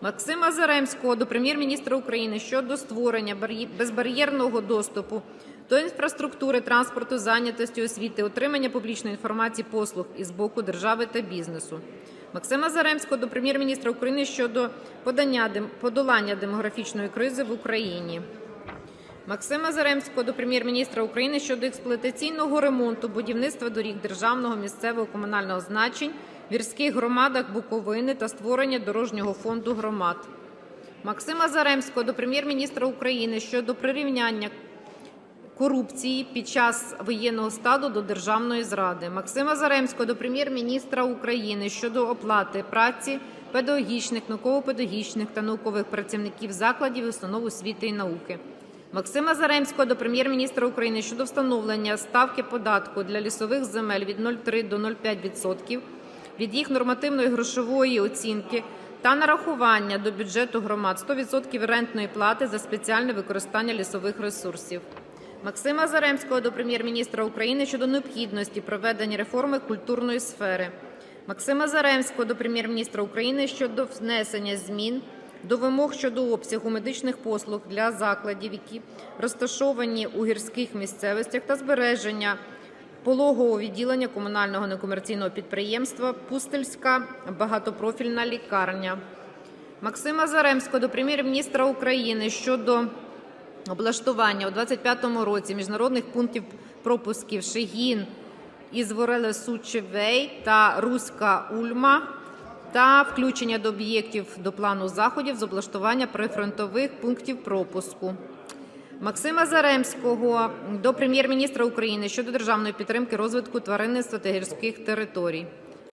Максима Заремського до Прем'єр-міністра України щодо створення безбар'єрного доступу до інфраструктури, транспорту, зайнятості, освіти, отримання публічної інформації, послуг із боку держави та бізнесу. Максима Заремського до Прем'єр-міністра України щодо подання подолання демографічної кризи в Україні. Максима Заремського до Прем'єр-міністра України щодо експлуатаційного ремонту будівництва доріг державного, місцевого, комунального значень гірських громадах Буковини та створення дорожнього фонду громад. Максима Заремського до Прем'єр-міністра України щодо прирівняння корупції під час воєнного стану до державної зради. Максима Заремського до Прем'єр-міністра України щодо оплати праці педагогічних, науково-педагогічних та наукових працівників закладів і установ освіти і науки. Максима Заремського до Прем'єр-міністра України щодо встановлення ставки податку для лісових земель від 0,3 до 0,5% від їх нормативної грошової оцінки та нарахування до бюджету громад 100% рентної плати за спеціальне використання лісових ресурсів. Максима Заремського до Прем'єр-міністра України щодо необхідності проведення реформи культурної сфери. Максима Заремського до Прем'єр-міністра України щодо внесення змін до вимог щодо обсягу медичних послуг для закладів, які розташовані у гірських місцевостях, та збереження пологового відділення комунального некомерційного підприємства Пустельська багатопрофільна лікарня. Максима Заремського до Прем'єр-міністра України щодо облаштування у 2025 році міжнародних пунктів пропусків Шегін, Ізвореле Сучевей та Руська Ульма та включення до об'єктів до плану заходів з облаштування прифронтових пунктів пропуску. Максима Заремського до Прем'єр-міністра України щодо державної підтримки розвитку тваринництва та гірських територій.